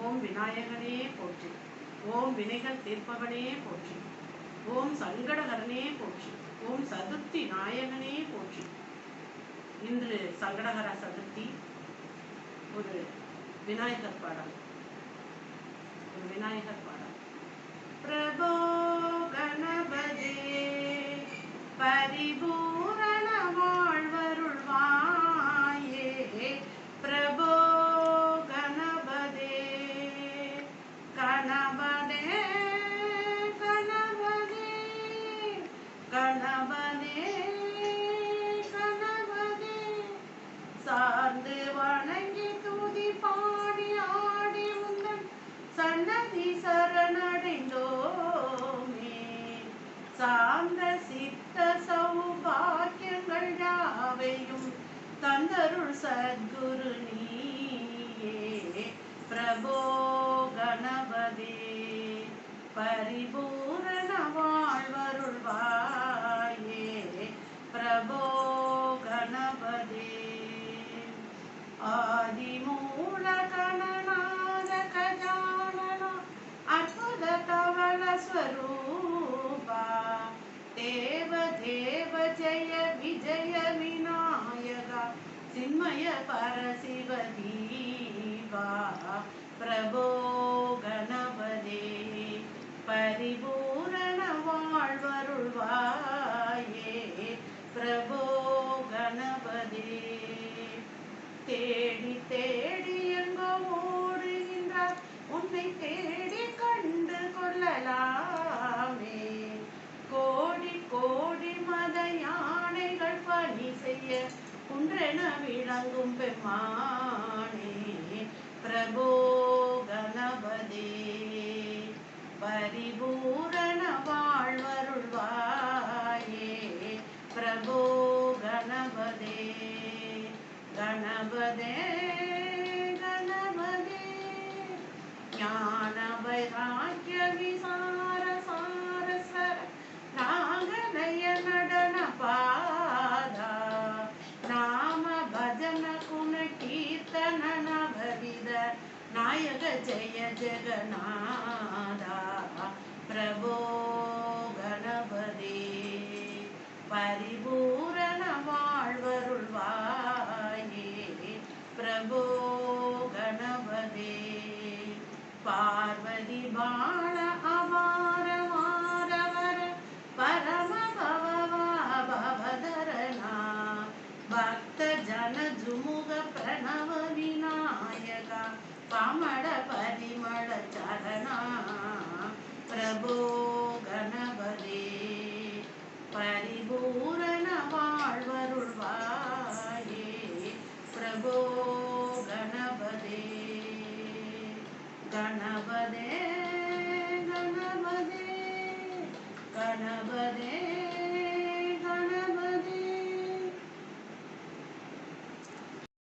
ஓம் விநாயகனே போற்றி. ஓம் வினைகள் தீர்ப்பவனே போற்றி. ஓம் சங்கடகரனே போற்றி. ஓம் சதுர்த்தி நாயகனே போற்றி. இன்று சங்கடகர சதுர்த்தி ஒரு விநாயகர் பாடல். ஒரு விநாயகர் பாடல். கணபதே கணபதே கணபதே கணபதே சார்ந்து வணங்கி துதி பாடி ஆடி உந்தன் சன்னதி சரணடைந்தோமே. சார்ந்த சித்த சௌபாக்கியங்கள் யாவையும் தந்தருள் சத்குரு நீயே. பிரபோ கணபதே பரிபூரண வாழ்வருள்வாயே பிரபோ கணபதே ஆதிமூல கணநாத கஜானன அற்புத கவல ஸ்வரூபா தேவ தேவ ஜெய விஜய விநாயகா சின்மய பரசிவ தீபா விளங்கும் பெருமானே பிரபோ கணபதே. பரிபூரண வாழ்வருள்வாயே பிரபோ கணபதே. கணபதே கணபதே. ஞான வைராக்கிய விசார நாயக ஜெய ஜெகநாதா பிரபோ கணபதி பரிபூரண வாழ்வருள்வாயே பிரபோ கணபதி பார்வதி பாண அபார மாரவர பரம பவதரணா பக்த ஜன ஜுமுக விநாயகா பமட பரிமள சரணா பிரபோ கணபதே பரிபூரண வாழ்வருள்வாயே பிரபோ கணபதே கணபதே கணபதே கணபதே.